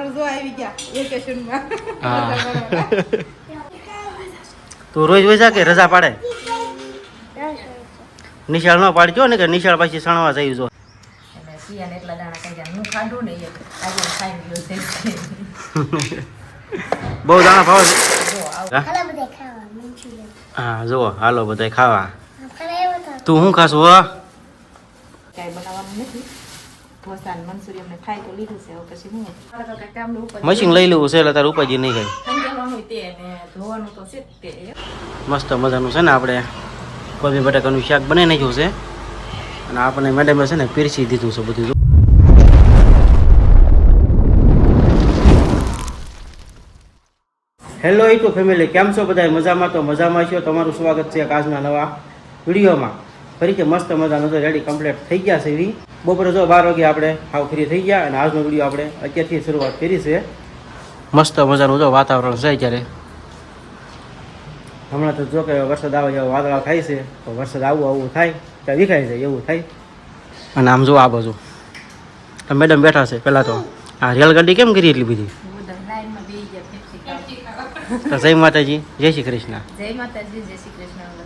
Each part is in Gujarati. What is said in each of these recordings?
હારું જો આવી ગયા વેકેશનમાં. હા. તું રોજ વૈસા કે રજા પાડે? નિશાળ ન પાડજો ને કે નિશાળ પાછી સણવા જઈ જો. સિયાને એટલા દાણા કહી ગયા. હું ખાધું ને એક આજે ખાઈને ગયો છે. બહુ દાણા ભાવ છે? હા? જુઓ હાલો બધા ખાવા. તો શું ખાશું હો? કાંઈ બનાવવાનું નથી. ઢોસા ને મંચુરિયન ને ખાઈ તો લીધું છે પછી હું મશીન લઈ લેવું છે એટલે તારે ઉપાજી નહીં તે મસ્ત મજાનું છે ને આપણે કોબી બટાકાનું શાક બનાવી નાખ્યું છે. અને આપણે મેડમે છે ને પીરસી દીધું છે બધું. હેલો ટુ ફેમિલી કેમ છો બધા મજામાં તો મજામાં છો? તમારું સ્વાગત છે આજના નવા વિડીયોમાં. ફરીથી મસ્ત મજાનો તો રેડી કમ્પ્લીટ થઈ ગયા છે એવી. બપોરે જો બાર વાગે આપણે હાવ ફ્રી થઈ ગયા અને આજનો વીડિયો આપણે અત્યારથી શરૂઆત કરી છે. મસ્ત મજાનું જો વાતાવરણ છે અત્યારે. હમણાં તો જો કે વરસાદ આવે એવા વાદળા થાય છે તો વરસાદ આવું આવું થાય ત્યાં વિખાય છે એવું થાય. અને આમ જો આ બાજુ. મેડમ બેઠા છે પહેલાં તો. આ રેલગાડી કેમ કરી એટલી બધી? જય માતાજી જય શ્રી કૃષ્ણ. જય માતાજી જય શ્રી કૃષ્ણ.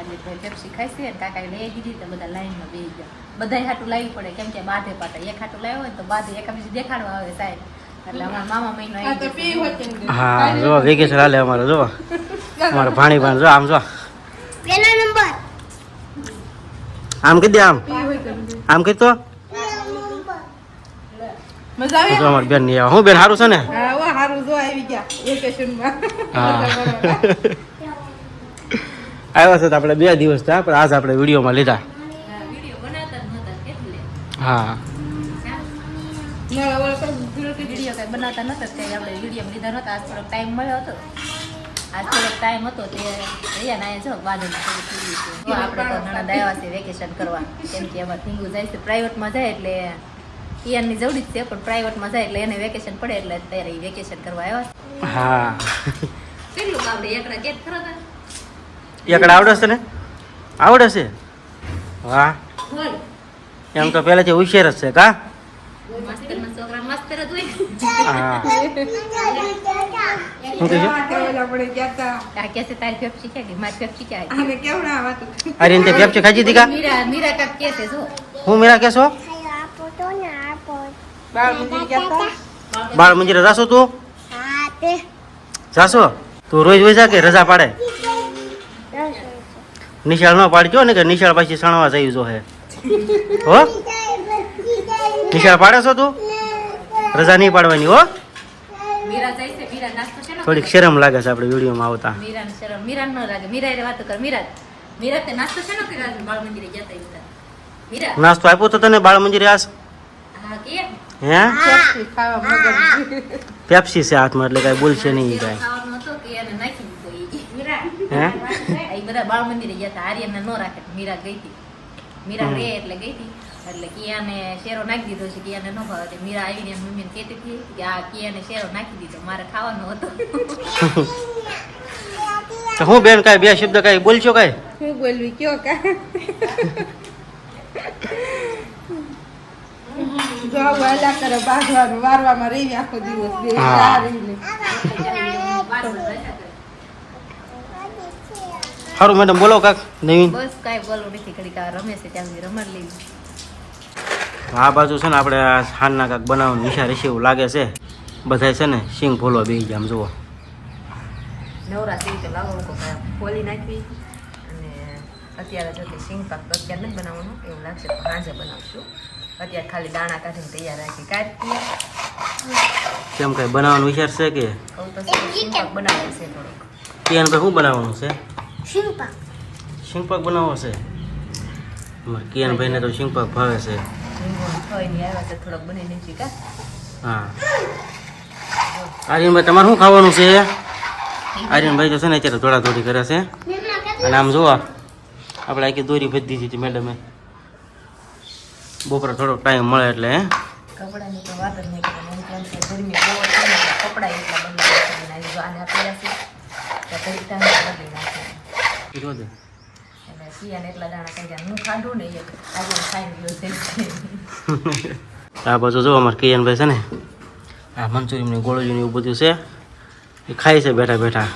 બધાને ભાઈ પેપ્સી ખાઈ છે ને કાકાએ લઈ દીધી તો બધા લાઈનમાં બે ગયા. બધા હાટું લાવવી પડે કેમ કે બાધે પાટા. એક હાટું લાવ્યો હોય તો બાધે એક બીજું દેખાડવા આવે સાહેબ. એટલે અમારા મામા મહિનો. ને. હા જો વેકેશન હાલે અમારે જો. અમારે ભાણી ભાણ જો આમ જો. પેલો નંબર. આમ કહી દે આમ. ને. આમ કહી તો. મજા આવી? જો બેન નહીં હું બેન સારું છે ને? હા હારું જો આવી ગયા. વેકેશનમાં. હા. આવ્યા હતા આપણે બે દિવસ થયા પણ આજ આપણે વિડીયોમાં લીધા. હા, બનાવતા નતા આપણે વીડિયો લીધા નતા. આજ થોડોક ટાઈમ મળ્યો હતો. આજ થોડોક ટાઈમ હતો તે અહીંયા ના જો છે. આપણે તો નણંદ આવ્યા છે વેકેશન કરવા. કેમ કે એમાં થીંગુ જાય છે પ્રાઇવેટમાં જાય એટલે જવડી જ છે પણ પ્રાઇવેટમાં જાય એટલે એને વેકેશન પડે એટલે અત્યારે વેકેશન કરવા આવ્યા હા. કેટલું આપણે એકડા કેટ ખરો એકડા આવડે છે ને? આવડે છે? વાહ. એમ તો પહેલાથી હોશિયાર જ છે કા? હા મારી કેશો બાળ મંદિર જાશો તું? હા જાશો? તું રોજ વૈસા કે રજા પાડે? નિશાળ ન પાડજો ને કે નિશાળ પાછી સણવા જઈ જો હે. હો? નિશાળ પાડે છો તું? રજા નહીં પાડવાની હો? મીરા જાય છે મીરા નાસ્તો છે ને? થોડીક શરમ લાગે છે આપણે વિડીયોમાં આવતા. મીરા શરમ મીરા ન લાગે. મીરા એ કર. મીરા મીરા તે નાસ્તો છે ને બાળ મંદિરે જતા મીરા? નાસ્તો આપ્યો તો તને બાળ મંદિરે આસ હા કે? હે? પેપ્સી ખાવા મગજ પેપ્સી છે હાથમાં એટલે કાંઈ બોલશે નહીં કાંઈ ખાવાનો હતો કે એને નાખી દીધો ઈ મીરા હે એ બધા બાળ મંદિરે ગયા હતા આર્યનને નો રાખે મીરા ગઈ હતી મીરા રે એટલે ગઈ હતી એટલે કિયાને શેરો નાખી દીધો છે કિયાને ન ભાવે મીરા આવીને મમ્મી મમ્મીને કહેતી હતી કે આ કિયાને શેરો નાખી દીધો મારે ખાવાનો હતો તો હું બેન કાંઈ બે શબ્દ કાંઈ બોલશો કાંઈ હું બોલવી કયો કા જો કરે બાંધવાનું વારવામાં રહી આખો દિવસ બે. સારું મેડમ બોલો કાક નવીન. બસ કાંઈ બોલો નથી ઘડીક આ રમે છે ત્યાં સુધી રમણ લઈ આ બાજુ છે ને આપણે આ હાનના કાંક બનાવવાનું વિચાર છે એવું લાગે છે. બધાય છે ને સિંગ ફોલો બે આમ જુઓ. નવરા છે તો લાવો ખોલી નાખવી અને અત્યારે જો કે સિંગ પાક તો અત્યારે નથી બનાવવાનું એવું લાગશે સાંજે બનાવશું. અત્યારે ખાલી દાણા કાઢીને તૈયાર રાખી કાઢીએ. કેમ કાંઈ બનાવવાનું વિચાર છે કે? કહું તો સિંગ પાક બનાવવાનું છે થોડોક. કિયાન શું બનાવવાનું છે? શિલ્પા શિંગપાક બનાવો છે? અમારે કિયાન ભાઈને તો શિંગપાક ભાવે છે. હા. આર્યનભાઈ તમારે શું ખાવાનું છે? આર્યનભાઈ તો છે ને અત્યારે દોડા દોડી કરે છે. અને આમ જોવા આપણે આખી દોરી બધી દીધી હતી મેડમે. બપોરે થોડોક ટાઈમ મળે એટલે હે? કપડાની તો વાત જ નહીં ગરમી બહુ કપડાં એટલા બદલી નાખી આને આપેલા કીધું હતું. એટલે સિયાને એટલા દાણા કહી હું ખાધું ને એક. આજે ખાઈને ગયો છે. આ બાજુ જો અમારે કિયાનભાઈ છે ને આ મંચુરિયનની ગોળીઓની એવું બધું છે એ ખાય છે બેઠા બેઠા.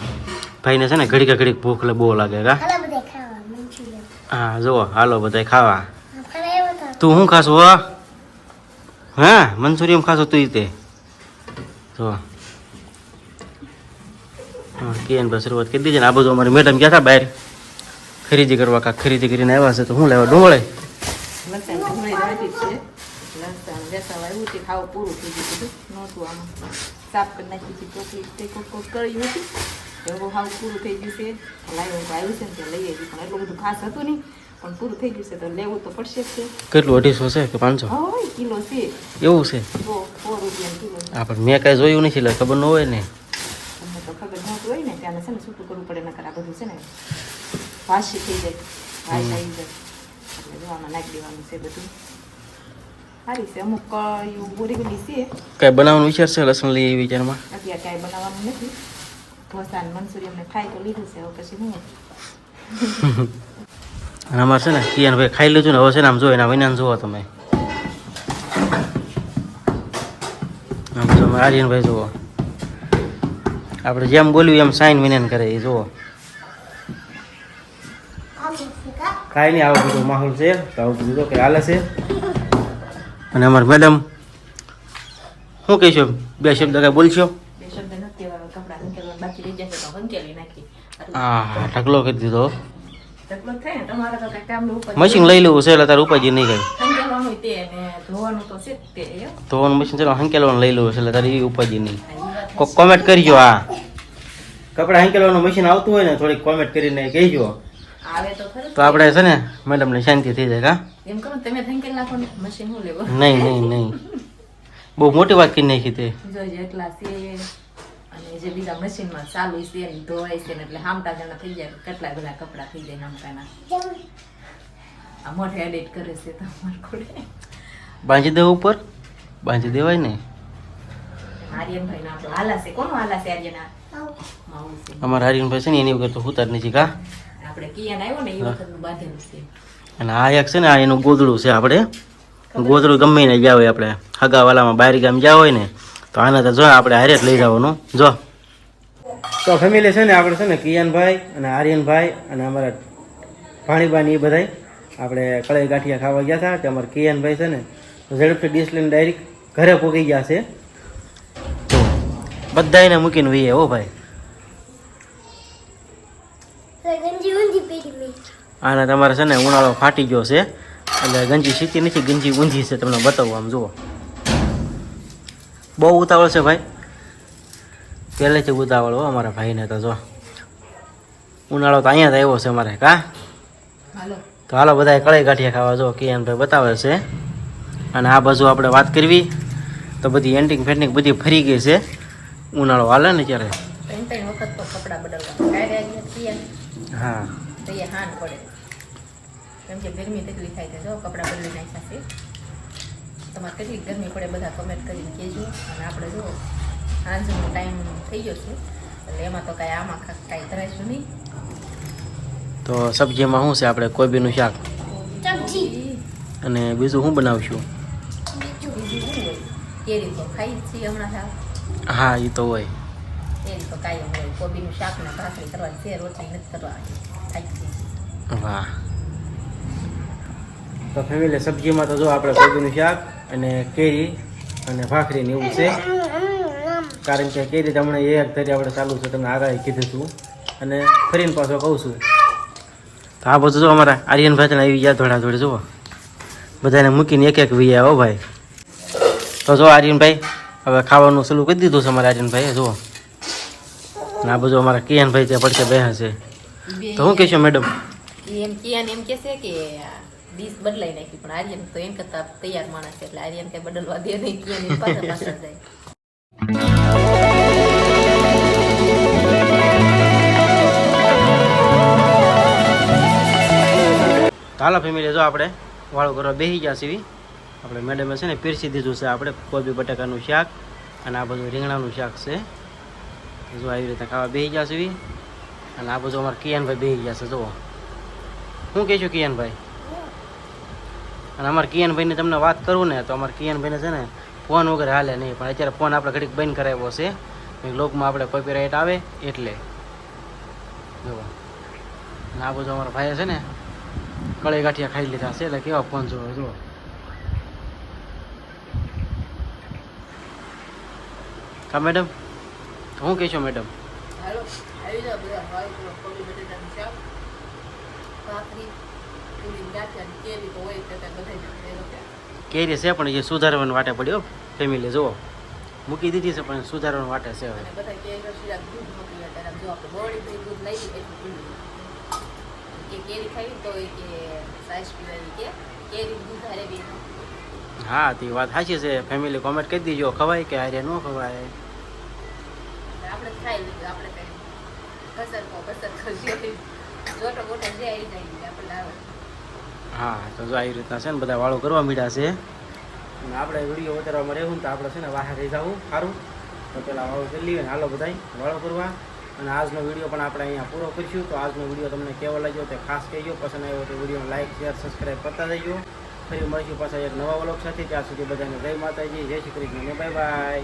ભાઈને છે ને ઘડીક ઘડીક ભૂખ લે બહુ લાગે કા? હાલો બધા ખાવા મંચુરિયન. હા જુઓ હાલો બધા ખાવા. તો. શું ખાશો હો? હા મંચુરિયન ખાશો તું તે. જો હા કેન બસ શરૂઆત કરી દીધી ને આ બધું અમારી મેડમ ગયા હતા? બહાર. ખરીદી કરવા કાંક ખરીદી કરીને આવ્યા છે તો શું લેવા ડુંગળે? લસણ ડુંગળી રાખી છે. લસણ વેસાવા આવ્યું તે ખાવું પૂરું થઈ ગયું બધું નહોતું આમાં. સાફ કરી નાખી હતી ટોપલી તે કોક કોક કરી હતી એવું હાવ પૂરું થઈ ગયું છે. લાવ્યું આવ્યું છે ને તે લઈ આવી બધું ખાસ હતું નહીં. પણ પૂરું થઈ ગયું છે તો લેવું તો પડશે જ છે. કેટલું અઢીસો છે કે પાંચસો? એવું છે? સો સો રૂપિયા કિલો છે. આ પણ મેં કાંઈ જોયું નથી એટલે ખબર ન હોય ને. ખબર નહોતું હોય ને ત્યાં છે ને છૂટું કરવું પડે નકર આ બધું છે ને વાસી થઈ જાય વાસ આવી જાય એટલે જોવામાં નાખી દેવાનું છે બધું સારી છે અમુક બોરી ગયેલી છે કાંઈ બનાવવાનું વિચાર છે લસણ લઈ વિચારમાં અત્યારે કાંઈ બનાવવાનું નથી ઢોસા ને મંચુરિયન ખાઈ તો લીધું છે હવે પછી હું અને અમારે છે ને કિયાન ભાઈ ખાઈ લીધું ને હવે છે ને આમ જો એના વિનાન જુઓ તમે આમ જુઓ આપણે જેમ બોલ્યું એમ સાઈન વિનાન કરે એ જુઓ આવું છે કા કાંઈ નહીં આવો બધો માહોલ છે તો આવું બધું કંઈ હાલે છે. અને અમારા મેડમ શું કહેશો? બે શબ્દ કાંઈ બોલશો? બે શબ્દ નથી કહેવા કપડાં હંકેલવાનું બાકી રહી જશે તો હંકેલી નાખી. હા ઢગલો કરી દીધો. મશીન લઈ લેવું છે એટલે તારે ઉપાજી નહીં કઈ હંકેલવાનું તે ને ધોવાનું છે મશીન ચાલો હંકેલવાનું લઈ લેવું છે એટલે તારે એ ઉપાજી નહીં કોમેન્ટ કરજો હા કપડાં હંકેલવાનું મશીન આવતું હોય ને થોડીક કોમેન્ટ કરીને કહેજો. તો તો આપણે છે ને મેડમને શાંતિ થઈ જાય કા એમ કરો તમે હંકેલ નાખો ને મશીન હું લેવો? નહીં નહીં નહીં. બહુ મોટી વાત કરી નાખી તે. જોજે એટલા છે અને જે બીજા મશીનમાં ચાલુ છે ને ધોવાય છે ને એટલે હામટા જણા થઈ જાય કેટલા બધા કપડાં થઈ જાય હામટાના. આ મોઢે એડિટ કરે છે તમારે કોડે બાંધી દેવું ઉપર? બાંધી દેવાય ને. આર્યનભાઈ ના આપણો હાલા છે. કોનો હાલા છે આર્યના? અમારા હરીનભાઈ છે ને એની વગર તો હુતા જ નથી કા? આપણે કિયાન આવ્યો ને એ વખતનું બાંધેલું છે. અને આ એક છે ને આ એનું ગોદડું છે આપણે. ગોદડું ગમે ને ગયા હોય આપણે. હગાવાલામાં બહાર ગામ ગયા હોય ને તો આને તો જો આપણે હારે જ લઈ જવાનું. જો. તો ફેમિલી છે ને આપણે છે ને કિયાનભાઈ અને આર્યનભાઈ અને અમારા ભાણીબાની એ બધાય આપણે કળાઈ ગાંઠિયા ખાવા ગયા હતા. કે અમારા કિયાનભાઈ છે ને ઝડપથી ડીશ લઈને ડાયરેક્ટ ઘરે પોગી ગયા છે. બધાને મૂકીને વહીએ હો ભાઈ તો ગંજી ઊંધી પેરી મેં આને તમારે છે ને ઉનાળો ફાટી ગયો છે. એટલે ગંજી સીતી નથી ગંજી ઊંધી છે તમને બતાવું આમ જુઓ. બહુ ઉતાવળ છે ભાઈ. પહેલેથી ઉતાવળ હો અમારા ભાઈને તો જો. ઉનાળો તો અહીંયા જ આવ્યો છે અમારે કા? તો હાલો બધા કળાઈ ગાંઠિયા ખાવા જો કે ભાઈ બતાવે છે. અને આ બાજુ આપણે વાત કરવી તો બધી એન્ટિંગ ફેન્ટિંગ બધી ફરી ગઈ છે. ઉનાળો હાલે ને ત્યારે? ત્રણ ત્રણ વખત તો કપડાં બદલવા કાંઈ આર્યન કિયાન હા તો એ હાન પડે કેમ કે ગરમી તેટલી થાય છે જો કપડાં બદલી નાખ્યા છે. તમારે કેટલી ગરમી પડે બધા કમેન્ટ કરીને કહેજો. અને આપણે જો સાંજનો ટાઈમ થઈ ગયો છે એટલે એમાં તો કાંઈ આમાં કાંઈ કરાઈશું નહીં. તો સબ્જીમાં શું છે આપણે? કોબીનું શાક. અને બીજું શું બનાવશું? બીજું શું હોય? કેરી તો ખાઈ જ છીએ હમણાં હા એ તો હોય. કેરી તો કાંઈ હોય. કોબીનું શાક ને ભાખરી કરવાની છે રોટલી નથી કરવાની. ખાઈ વાહ. તો ફેમિલી સબ્જીમાં તો જો આપણે કોબીનું શાક અને કેરી અને ભાખરીને એવું છે. કારણ કે કેરી તમને એક તરી આપણે ચાલુ છે, તમને આગળ કીધું હતું અને ફરીને પાછો કહું છું. તો આ બધું જો અમારા આર્યનભાઈ તને આવી ગયા થોડા થોડી જુઓ. બધાને મૂકીને એક એક વી આવો ભાઈ. તો જો આર્યનભાઈ હવે ખાવાનું સલું કરી દીધું છે અમારા આર્યનભાઈએ જુઓ. આ બધું અમારા કિયાનભાઈ ત્યાં પડશે બેસે છે. તો શું કહેશો મેડમ એમ કિયાન એમ કહેશે કે ડીશ બદલાઈ નાખી, પણ આર્યન તો એમ કરતા તૈયાર માણસ એટલે આર્યન કઈ બદલવા દે નહીં, કે પાછળ પાછળ જાય. હાલો ફેમિલી, જો આપણે વાળું કરવા બેસી ગયા છીએ. આપણે મેડમે છે ને પીરસી દીધું છે આપણે, કોબી, બટાકાનું શાક અને આ બધું રીંગણાનું શાક છે. જો આવી રીતે ખાવા બેસી ગયા છીએ. અને આ બધું અમારા કિયાનભાઈ બેસી ગયા છે, જુઓ. શું કહેશું કિયાનભાઈ? અને અમારા કિયાનભાઈની તમને વાત કરું ને, તો અમારા કિયાનભાઈને છે ને ફોન વગર હાલે નહીં. પણ અત્યારે ફોન આપણે ઘડીક બંધ કરાવ્યો છે. લોકમાં આપણે કોપીરાઇટ આવે એટલે. અને આ બધું અમારા ભાઈએ છે ને કળી ગાંઠિયા ખાઈ લીધા છે. એટલે કેવા ફોન જોવો, જુઓ. કા મેડમ? હું કહેશો, મેડમ? હેલો, આવી જાવ બધા. ભાઈ કોબી બટેટાનું શાક, ભાખરી. કેરી છે પણ એ સુધારવાનું વાટે પડ્યો ફેમિલી જુઓ. મૂકી દીધી છે પણ સુધારવાનું વાટે છે હવે. હારે હા, તે વાત સાચી છે. ફેમિલી કોમેન્ટ કરી દીજો. ખવાય કે આર્યા ન ખવાય? આપણે ખાઈ લીધું. આપણે કઈ કસર કો કસર ખસી જોટો બોટો જે આવી જાય, આપણે આવે હા, તો જો આવી રીતના છે ને બધા વાળો કરવા મીડ્યા છે. અને આપણે વીડિયો વધારવામાં રહેવું તો આપણે છે ને બહાર રહી જવું. સારું? તો પેલા વાળો કરી લઈએ હાલો બધાય, વાળો કરવા. અને આજનો વીડિયો પણ આપણે અહીંયા પૂરો કરીશું. તો આજનો વીડિયો તમને કેવો લાગ્યો તે ખાસ કહેજો. પસંદ આવ્યો તો વીડિયો લાઈક શેર સબસ્ક્રાઈબ કરતા જજો ફરી મળીશું પાછા એક નવા વ્લોગ સાથે. ત્યાં સુધી બધાને જય માતાજી, જય શ્રી કૃષ્ણ. Bye bye